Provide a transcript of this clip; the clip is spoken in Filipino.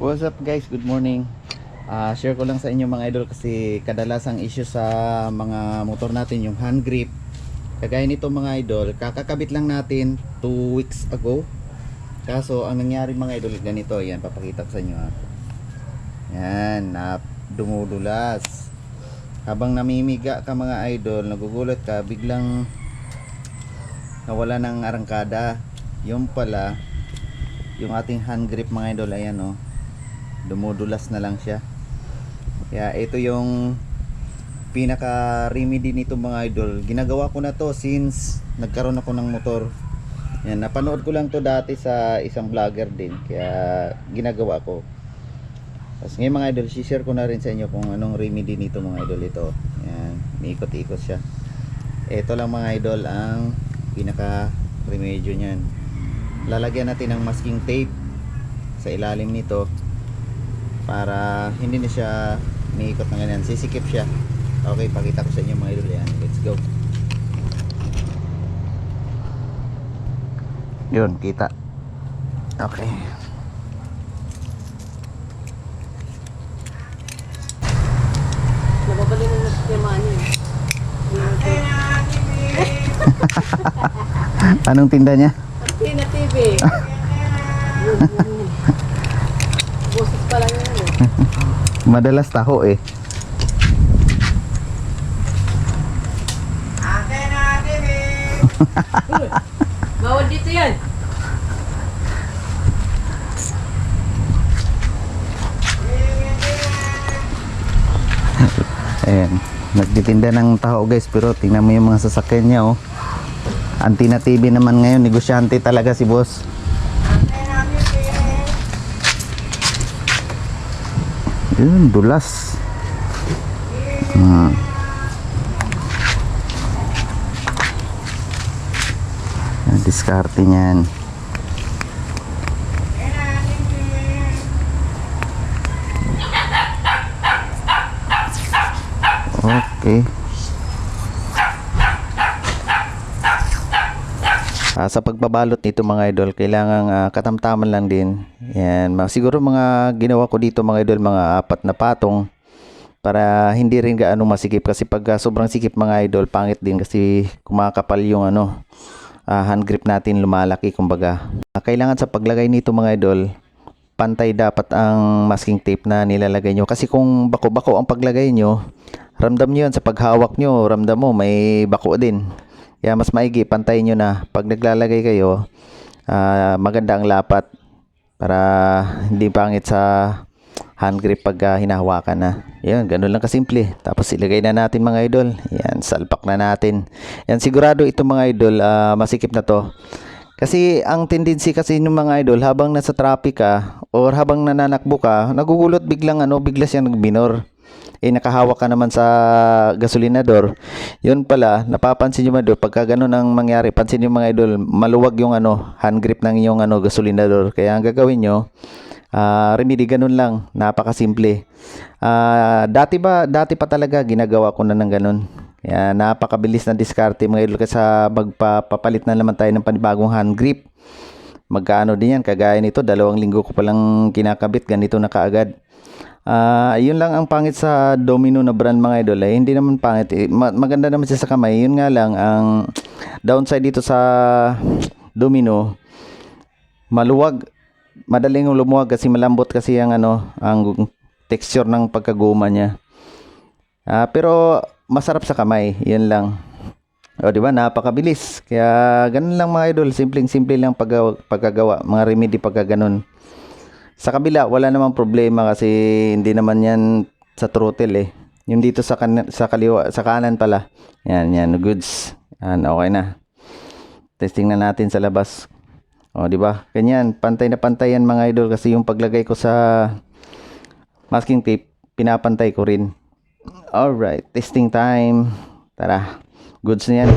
What's up guys? Good morning. Ah, share ko lang sa inyo mga idol kasi kadalasang issue sa mga motor natin yung hand grip. Kagaya nito mga idol, kakakabit lang natin 2 weeks ago. Kaso ang nangyari mga idol ganito, yan papakita ko sa inyo ha. Yan, na dumudulas. Habang namimiga ka mga idol, nagugulat ka, biglang nawala ng arangkada. Yung pala, yung ating hand grip mga idol, ayan oh dumudulas na lang siya. Kaya ito yung pinaka remedy nito mga idol. Ginagawa ko na to since nagkaroon ako ng motor. Yan napanood ko lang to dati sa isang vlogger din kaya ginagawa ko. Tapos ngayon mga idol share ko na rin sa inyo kung anong remedy nito mga idol ito. Yan miikot-ikot siya. Ito lang mga idol ang pinaka remedyo niyan. Lalagyan natin ng masking tape sa ilalim nito para hindi na siya umiikot ng ganyan. Sisikip siya. Okay pakita ko sa inyo mga idol. Yan let's go. Yun kita. Okay. Nababali na na si Manny. anong tinda niya? Pati na TV. Boses pa lang yun eh. Madalas taho eh. Bawal dito yan. ayan. Nagtitinda ng taho guys pero tingnan mo yung mga sasakyan niya oh. Antina TV naman ngayon. Negosyante talaga si boss yun dulas. Ang diskarte niyan okay Ah, sa pagbabalot nito mga idol, kailangan ah, katamtaman lang din. Yan, siguro mga ginawa ko dito mga idol, mga apat na patong para hindi rin gaano masikip kasi pag ah, sobrang sikip mga idol, pangit din kasi kumakapal yung ano, ah, hand grip natin lumalaki kumbaga. Ah, kailangan sa paglagay nito mga idol, pantay dapat ang masking tape na nilalagay nyo kasi kung bako-bako ang paglagay nyo, ramdam nyo yan sa paghawak nyo, ramdam mo may bako din. Kaya mas maigi, pantayin nyo na. Pag naglalagay kayo, ah, maganda ang lapat para hindi pangit sa hand grip pag ah, hinahawakan na. Yan, ganun lang kasimple. Tapos ilagay na natin mga idol. Yan, salpak na natin. Yan, sigurado ito mga idol, ah, masikip na to. Kasi ang tendency kasi ng mga idol, habang nasa traffic ka, or habang nananakbo ka, nagugulot biglang ano, bigla siyang nagbinor eh nakahawak ka naman sa gasolinador. Yun pala napapansin nyo mga idol pagka ganun ang mangyari pansin nyo mga idol maluwag yung ano hand grip ng iyong ano gasolinador. Kaya ang gagawin nyo ah remedy ganun lang. Napakasimple. Ah dati ba dati pa talaga ginagawa ko na ng ganun. Kaya napakabilis na diskarte mga idol kasi magpapapalit na naman tayo ng panibagong hand grip. Magkaano din yan kagaya nito dalawang linggo ko palang kinakabit ganito na kaagad Ah, yun lang ang pangit sa Domino na brand mga idol. Eh, hindi naman pangit. Eh, ma- maganda naman siya sa kamay. Yun nga lang ang downside dito sa Domino maluwag. Madaling lumuwag kasi malambot kasi ang ano, ang texture ng pagkaguma niya. Ah, pero masarap sa kamay. Yun lang. O, di ba? Napakabilis. Kaya ganun lang mga idol. Simpleng-simple lang paggawa, pagkagawa. Mga remedy pagka ganun. Sa kabila, wala namang problema kasi hindi naman yan sa throttle eh. Yung dito sa, kan sa kaliwa, sa kanan pala. Yan, yan, goods. Yan, okay na. Testing na natin sa labas. O, di ba? Ganyan, pantay na pantay yan mga idol kasi yung paglagay ko sa masking tape, pinapantay ko rin. Alright, testing time. Tara, goods na yan.